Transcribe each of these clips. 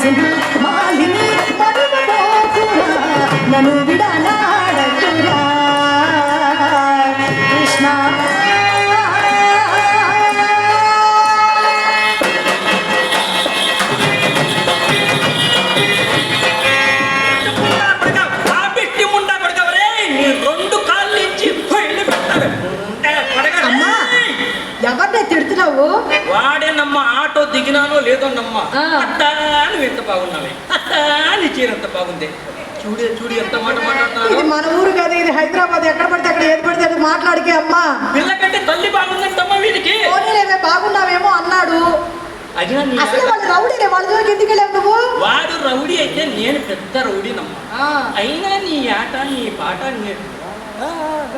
Jackson. దిగినానో లేదో నమ్మ నువ్వు ఎంత బాగున్నావే? అట్టా నీ చీర ఎంత బాగుంది? చూడే చూడు ఎంత మాట ఇది మాట్లాడుతున్నావు మన ఊరు కదా ఇది హైదరాబాద్. ఎక్కడ పడితే అక్కడ ఏది పడితే అది మాట్లాడికే అమ్మా. పిల్ల కంటే తల్లి బాగుందంటమ్మా వీడికి పోనీలేవే బాగున్నావేమో అన్నాడు. అది అసలు వాళ్ళు రౌడీలే వాళ్ళ దగ్గరికి ఎందుకు వెళ్ళావు నువ్వు? వాడు రౌడీ అయితే నేను పెద్ద రౌడీనమ్మా. ఆ, అయినా నీ ఆట నీ పాట నీ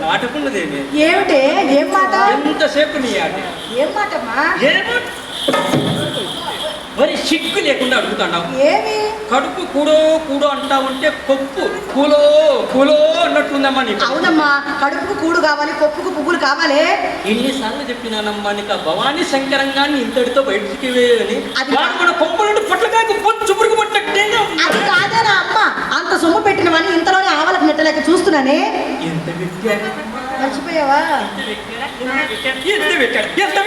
నాటకున్నదేమి ఏమిటే? ఏం మాట? ఎంతసేపు నీ ఆట? ఏం మాటమ్మా? ఏమో. మరి సిగ్గు లేకుండా ఏమి? కడుపు కూడో కూడో అంటా ఉంటే కొప్పు. కూలో కూలో అన్నట్లుందమ్మా నీకు. అవునమ్మా కడుపుకు కూడు కావాలి కొప్పుకు పువ్వులు కావాలి. ఎన్నిసార్లు చెప్పినానమ్మా నీకు ఆ భవానీ శంకరంగాన్ని ఇంతటితో బయటికి వేయని అది- వాడు మన కొంపల నుండి పొట్లకాయకు పట్టినట్టేగా అది కాదేనా అమ్మ. అంత సొమ్ము పెట్టినవని ఇంతలోనే ఆవలకు నెట్టలేక చూస్తున్నానే. ఎంత పెట్టారు? మర్చిపోయావా? ఎంత ఎంత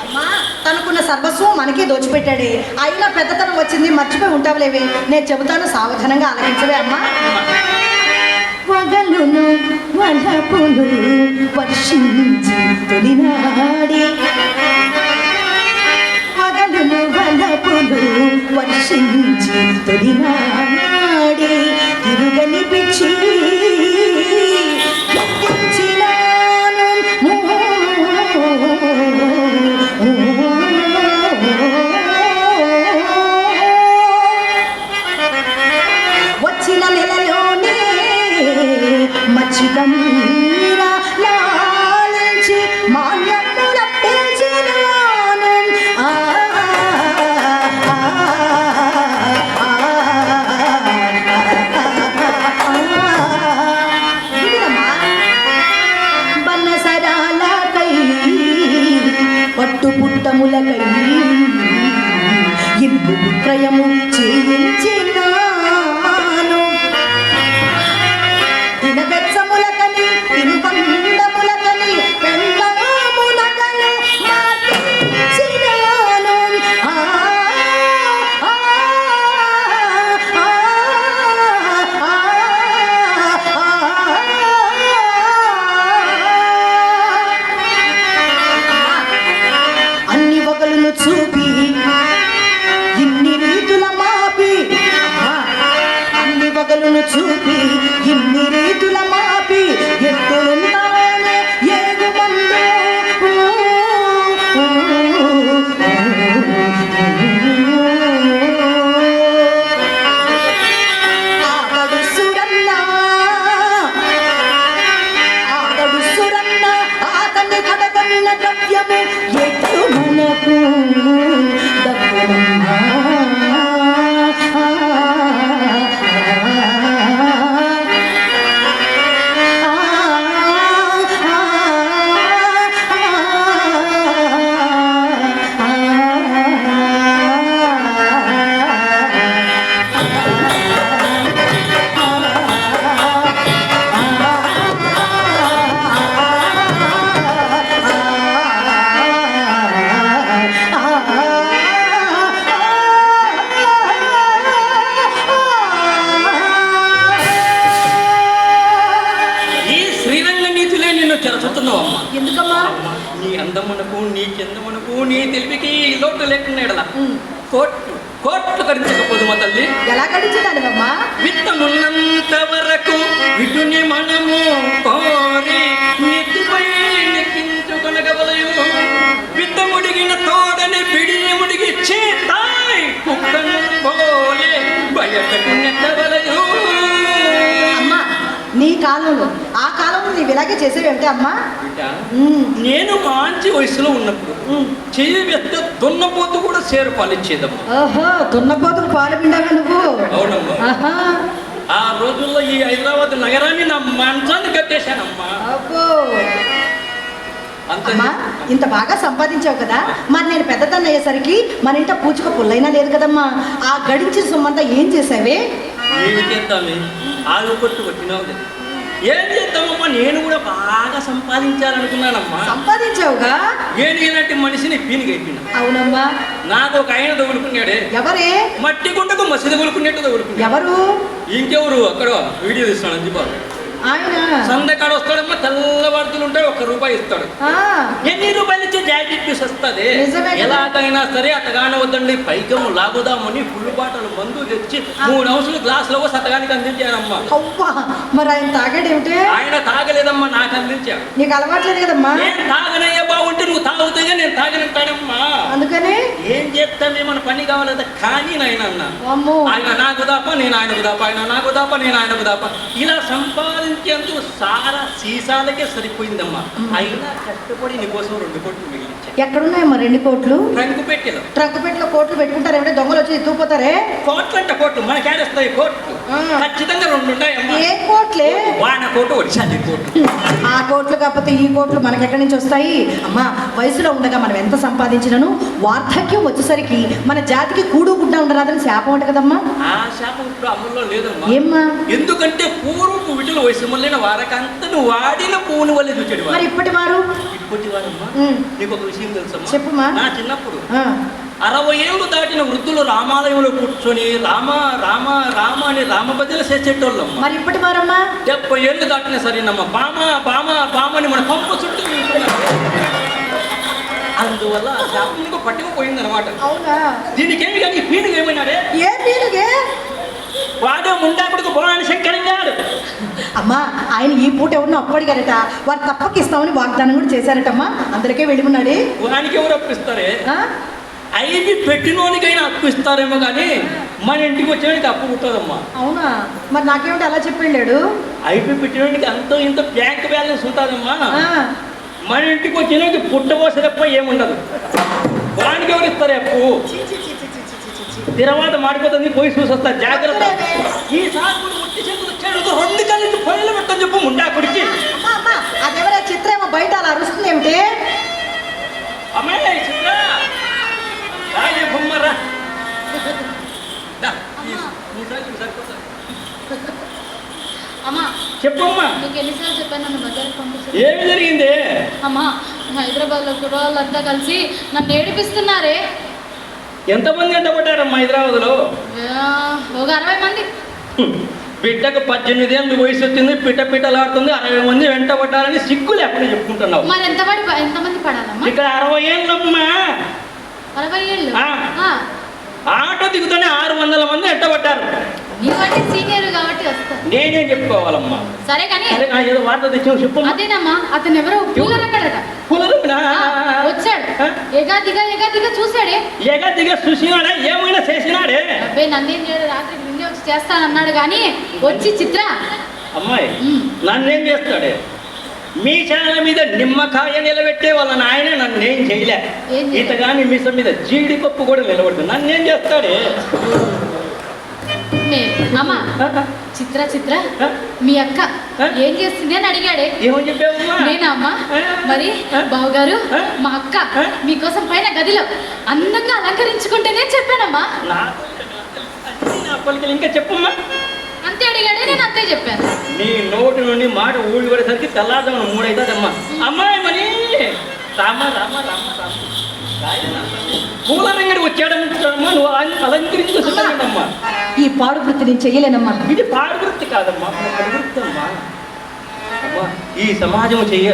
అమ్మా తనకున్న సర్వస్వం మనకే దోచిపెట్టాడే అయినా పెద్దతనం వచ్చింది మర్చిపోయి ఉంటావులేవి. నేను చెబుతాను సావధానంగా ఆలకించవే అమ్మా. పగలును వలపును వర్షించి తొలినాడి. పగలును వలపును వర్షించి తొలినాడి. తిరుగని పిచ్చి అందమునకు నీ కిందమునకు నీ తెలివికి లోటు లేకుండా కోట్లు కోట్లు కరించకపోదు మా తల్లి? ఎలా గడించదానివమ్మా విత్తమున్నంత వరకు విటుని మనము కోరి నెత్తిపై నెక్కించుకొనగవలయు. విత్తముడిగిన తోడని పిడియముడిగి చేతాయ్. కుక్కను పోలే బయటకు నెట్టవలయు. నీ కాలంలో. ఆ కాలంలో నీవు ఇలాగే చేసేవేమిటి అమ్మా? నేను మంచి వయసులో ఉన్నప్పుడు. చెయ్యి వెత్త దున్నపోతు కూడా సేరు పాలిచ్చేదమ్మా. ఓహో దున్నపోతుకు పాలు పిండావా నువ్వు. అవునమ్మా. ఆ రోజుల్లో ఈ హైదరాబాద్ నగరాన్ని నా మంచాన్ని కట్టేశానమ్మా. అబ్బో. అమ్మా ఇంత బాగా సంపాదించావు కదా. మరి నేను పెద్దతనం అయ్యేసరికి మన ఇంట పూచుక పుల్లైనా లేదు కదమ్మా. ఆ గడించిన సొమ్మంతా ఏం చేసావే? ఏమి చేద్దామే ఆలు కొట్టు కొట్టినావు ఏం చేద్దామమ్మా? నేను కూడా బాగా సంపాదించాలనుకున్నానమ్మా. సంపాదించావుగా? నేను ఇలాంటి మనిషిని పీనిగైపోయినా అవునమ్మా. నాకు ఒక ఆయన తగులుకున్నాడే. ఎవరే? మట్టి గుండకు మసి తగులుకున్నట్టు తగులుకున్నాడు. ఎవరు? ఇంకెవరు? అక్కడ వీడియో తీస్తాను అంజిబాబు. సందకాడ వస్తాడమ్మా తెల్లవారుతులు ఉంటాడు ఒక్క రూపాయి ఇస్తాడు. ఎన్ని రూపాయలు ఇచ్చే జాకెట్ పీస్ వస్తుంది. ఎలాగైనా సరే అతగానే వద్దండి పైకము లాగుదామని ఫుల్ బాటలు మందు తెచ్చి మూడు అంశాలు గ్లాసులో సతగానికి అందించానమ్మా మరి ఆయన తాగాడేమిటే? ఆయన తాగలేదమ్మా నాకు అందించాడు నీకు అలవాట్లేదు కదమ్మా? నేను తాగనయ్యా నువ్వు తాగుతాగా నేను తాగనంటానమ్మా అందుకని? ఏం చేస్తామే మన పని కావాలదా కానీ నాయన ఆయన నాకు దాప నేను ఆయనకు దాప ఆయన నాకు దాప నేను ఆయనకు దాప ఇలా సంపాదించేందుకు సారా సీసాలకే సరిపోయిందమ్మా. అయినా కష్టపడి నీకోసం రెండు కోట్లు మిగిలించా. ఎక్కడున్నాయమ్మా రెండు కోట్లు? రంగు పెట్టెలు. ట్రంక్ పెట్టిలో కోట్లు పెట్టుకుంటారు ఏమిటే దొంగలు వచ్చి ఎత్తుకుపోతారే కోట్లు అంటే కోట్లు మన కేడేస్తాయి కోట్లు. ఖచ్చితంగా రెండు ఉంటాయమ్మా ఏ కోట్లే? వాన కోటు వచ్చాది కోట్లు ఆ కోట్లు కాకపోతే ఈ కోట్లు మనకి ఎక్కడి నుంచి వస్తాయి? అమ్మా వయసులో ఉండగా మనం ఎంత సంపాదించినను? వార్ధక్యం వచ్చేసరికి మన జాతికి కూడు గుడ్డ ఉండరాదని శాపం అంట కదమ్మా. ఆ శాపం ఇప్పుడు అమల్లో లేదమ్మా. ఏమ్మా? ఎందుకంటే పూర్వపు విటుల వయసు మళ్ళిన వారకంతను వాడిన పూను వల్ల చూచాడు మరి ఇప్పటి వారు ఇప్పటి వారమ్మా నీకు ఒక విషయం తెలుసమ్మా. చెప్పుమా. నా చిన్నప్పుడు అరవై ఏళ్ళు దాటిన వృద్ధులు రామాలయంలో కూర్చొని రామ రామ రామ అని రామభజన చేసేటోళ్ళమ్మ. మరి ఇప్పటి వారమ్మా? డెబ్బై ఏళ్ళు దాటిన సరేనమ్మ. బామ బామ బామ అని మన పంప చుట్టూ. అందువల్ల ఆ శాపం నీకు పట్టుకుపోయిందనమాట అవునా? దీనికేమి కానీ పీనుగు ఏమైనాడే? ఏ పీనుగే? వాడే ముండాకుడికి పోరాని శంకరించాడు అమ్మా ఆయన ఈ పూట ఎవరినో అప్పడిగారట. వారు తప్పక ఇస్తామని వాగ్దానం కూడా చేశారటమ్మా. అందరికీ వెళ్ళి ఉన్నాడే. వానికి ఎవరు అప్పిస్తారే? ఐదు పెట్టినోనికైనా అప్పు ఇస్తారేమో కానీ మన ఇంటికి వచ్చేవాడికి అప్పు పుట్టదమ్మా. అవునా? మరి నాకేమిటి అలా చెప్పి వెళ్ళాడు ఐపీ పెట్టినోడికి అంతో ఇంత బ్యాంక్ బ్యాలెన్స్ ఉంటుందమ్మా. మన ఇంటికి వచ్చినోడికి పుట్టబోసే తప్ప ఏముండదు. వానికి ఎవరు ఇస్తారు అప్పు. తర్వాత మాడిపోతుంది పోయి చూసి వస్తా జాగ్రత్త వద్దులేవే. ఈ సాకుడు ముట్టి చేతులు వచ్చాడు రెండు కలిసి పొయ్యిలు పెట్టని చెప్పు ముండాకుడికి. అమ్మా అమ్మా అదెవరా చిత్ర ఏమో బయట అలా అరుస్తుంది ఏమిటి ఎన్నిసార్లు చెప్పాను నన్ను బజార్కి పంపించు ఏమి జరిగింది? అమ్మా హైదరాబాద్లో కుర్రాళ్ళంతా కలిసి నన్ను ఏడిపిస్తున్నారే. ఎంతమంది ఎండబడ్డారమ్మా హైదరాబాద్లో? ఒక అరవై మంది. బిడ్డకు పద్దెనిమిది ఏళ్ళు వయసు వచ్చింది పిట్ట పిట్టలాడుతుంది అరవై మంది వెంటబడ్డారని సిగ్గులు ఎప్పుడు చెప్పుకుంటున్నావు. మరి ఎంత పడి ఎంతమంది పడాలమ్మా? ఇక్కడ అరవై ఏళ్ళమ్మా. అరవై ఏళ్ళు? ఆటో దిగుతూనే ఆరు వందల మంది ఎంటబడ్డారు నీకంటే సీనియర్ నేనేం చెప్పుకోవాలమ్మా. సరే కానీ ఏదో వార్త తెచ్చావు చెప్పు అదేనమ్మా అతను ఎవరో? ఆ, వచ్చాడు. ఆ? ఎగా దిగా ఎగా దిగా చూశాడే. ఎగ దిగ చూసినాడా? ఏమైనా చేసినాడే? అబ్బాయి నన్నేం చేయడు రాత్రి ముందే వచ్చి చేస్తానన్నాడు కానీ వచ్చి చిత్ర. అమ్మాయి. నన్నేం చేస్తాడే? మీ చాలా మీద నిమ్మకాయ నిలబెట్టే వాళ్ళ నాయన నన్నేం చేయలే. ఏం చేయలే? ఇతగాని మీసం మీద జీడిపప్పు కూడా నిలబడదు నన్నేం చేస్తాడే? అమ్మా? చిత్ర చిత్ర? మీ అక్క? ఏం చేస్తుంది అని అడిగాడే నేనా అమ్మా? మరి? బావగారు? మా అక్క? మీకోసం పైన గదిలో అందంగా అలంకరించుకుంటేనే చెప్పానమ్మా ఇంకా చెప్పమ్మా అంతే అడిగాడే నేను అంతే చెప్పాను నీ నోటి నుండి మాట ఊడి పడేసరికి తెల్లారుదాం మూడైతుందమ్మా అమ్మాయి మరి రామ రామ రామ రామ పూల రంగడి వచ్చాడమ్మా నువ్వు అలంకరించి ఈ పాడు వృత్తి నేను చెయ్యలేనమ్మా. ఇది పాడువృత్తి కాదమ్మా వృత్తి అమ్మా. అమ్మా ఈ సమాజం చెయ్య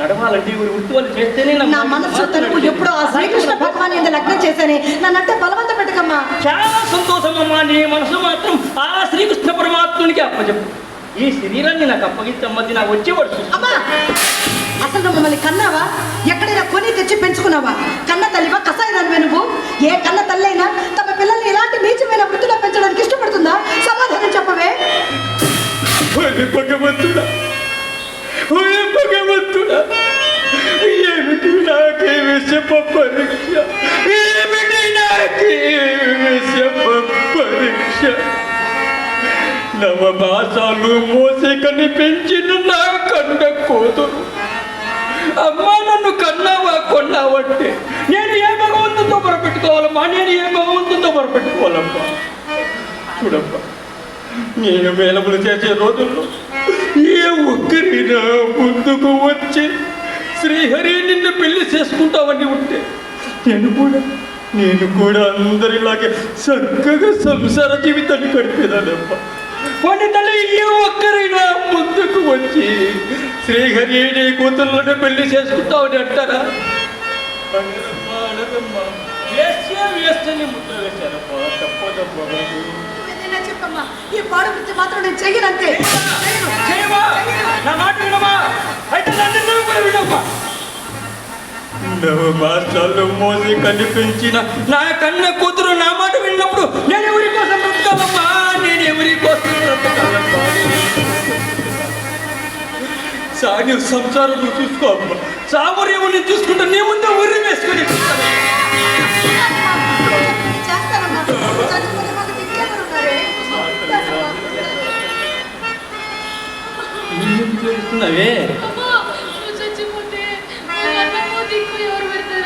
నడవాలంటే ఇవి వృత్తి వాళ్ళు చేస్తేనే నా మనస్సు తనకు ఎప్పుడో ఆ శ్రీకృష్ణ భగవాన్ ఎంత లగ్నం చేశానే. నన్నంటే బలవంత పెట్టకమ్మా. చాలా సంతోషం అమ్మా నీ మనసు మాత్రం ఆ శ్రీకృష్ణ పరమాత్మునికి అప్పచెప్పు. ఈ శరీరాన్ని నాకు అప్పగించమ్మది నాకు వచ్చేవాడు. అమ్మా! అసలు నువ్వు మమ్మల్ని కన్నావా? ఎక్కడైనా కొని తెచ్చి పెంచుకున్నావా? కన్న తల్లివా? కసాయిదానివే నువ్వు? ఏ కన్న తల్లైనా తమ పిల్లల్ని ఎలాంటి నీచమైన వృత్తిలో పెంచడానికి ఇష్టపడుతుందా? సమాధానం చెప్పవే. ఓరి భగవంతుడా. ఓరి భగవంతుడా. ఏమిటి నాకే విషప పరీక్ష? ఏమిటి నాకే విషప పరీక్ష? నవమాసాలు మోసి కనిపించిన నా కండ కూతురు అమ్మా నన్ను కన్నావా కొన్నావంటే నేను ఏ భగవంతుతో మొరపెట్టుకోవాలమ్మా? నేను ఏ భగవంతుతో మొరపెట్టుకోవాలమ్మా? చూడమ్మా నేను వేలములు చేసే రోజుల్లో ఏ ఒక్కరైనా ముందుకు వచ్చి శ్రీహరి నిన్ను పెళ్ళి చేసుకుంటావని ఉంటే నేను కూడా నేను కూడా అందరిలాగే చక్కగా సంసార జీవితాన్ని గడిపేదానమ్మా. వాడి తల్లి ఏ ఒక్కరైనా ముందుకు వచ్చి శ్రీహరి నీ కూతుర్లను పెళ్ళి చేసుకుంటావని అంటారా? చెప్పమ్మా ఈ పాడు వృత్తి మాత్రం నేను చెయ్యనంతే చేయమా నా మాట వినమా అయితే నన్ను నువ్వు కూడా వినమ్మా మాసాలు మోసి కనిపించిన నా కన్న కూతురు నా మాట విన్నప్పుడు నేను ఎవరి కోసం బ్రతకాలమ్మా? నేను ఎవరి కోసం బ్రతకాలమ్మా సాగి సంసారం నువ్వు చూసుకో అమ్మా సామర్యముని చూసుకుంటా నీ ముందే ఉరి వేసుకుని? చేస్తున్నావే?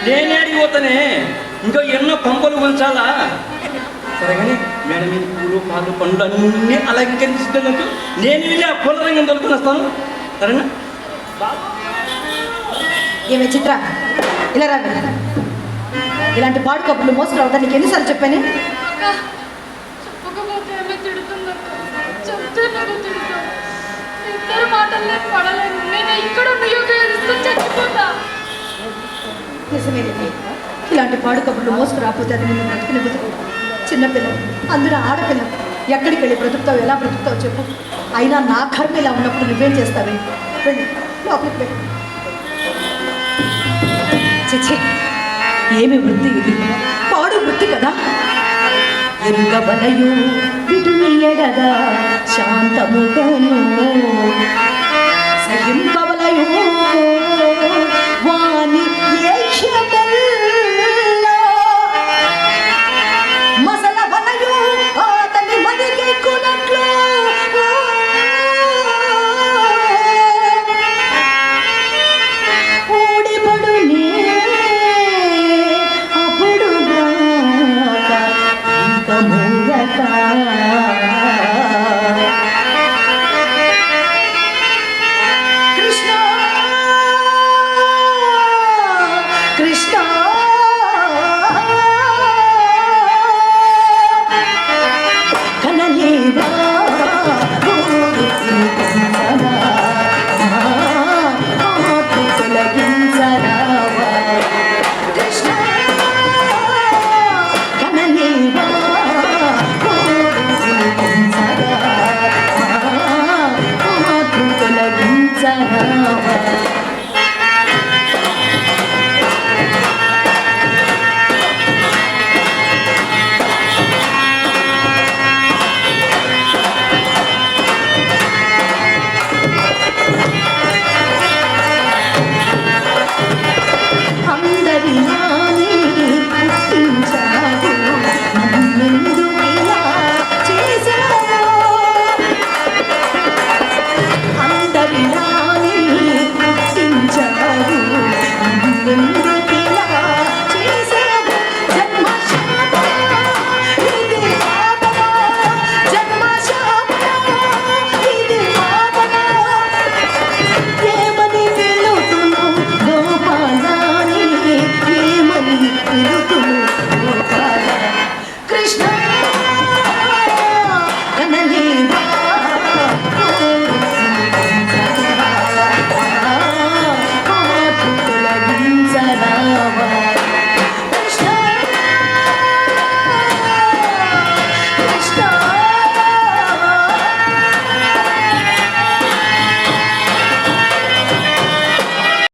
నేనే అడిగిపోతానే ఇంకా ఎన్నో పంపలు ఉంచాలా సరేగాని మేడం మీద పూలు పాలు పండ్లు అన్నీ అలంకరించినందుకు నేను వెళ్ళి ఆ పూల రంగం దొరుకుని వస్తాను. సరేనా? ఏమే చిత్ర ఇలా రా ఇలాంటి పాడు కబుర్లు మోసుకురావద్దని నీకు ఎన్నిసార్లు చెప్పాను? నేను నేను. ఇలాంటి పాడు కబుర్లు మోసుకురాకపోతే అది నిన్ను బ్రతుకుని బతుకు చిన్నపిల్లలు అందులో ఆడపిల్ల ఎక్కడికి వెళ్ళి బ్రతుకుతావు ఎలా బ్రతుకుతావు చెప్పు. అయినా నా కర్మ ఇలా ఉన్నప్పుడు నువ్వేం చేస్తావే? వెళ్ళి లోపలికి వెళ్ళి. చిచ్చి ఏమి వృత్తి ఇది? పాడు వృత్తి కదా. ఎరుగబలయు విడునియడగా శాంతముగను. సహింపబలయు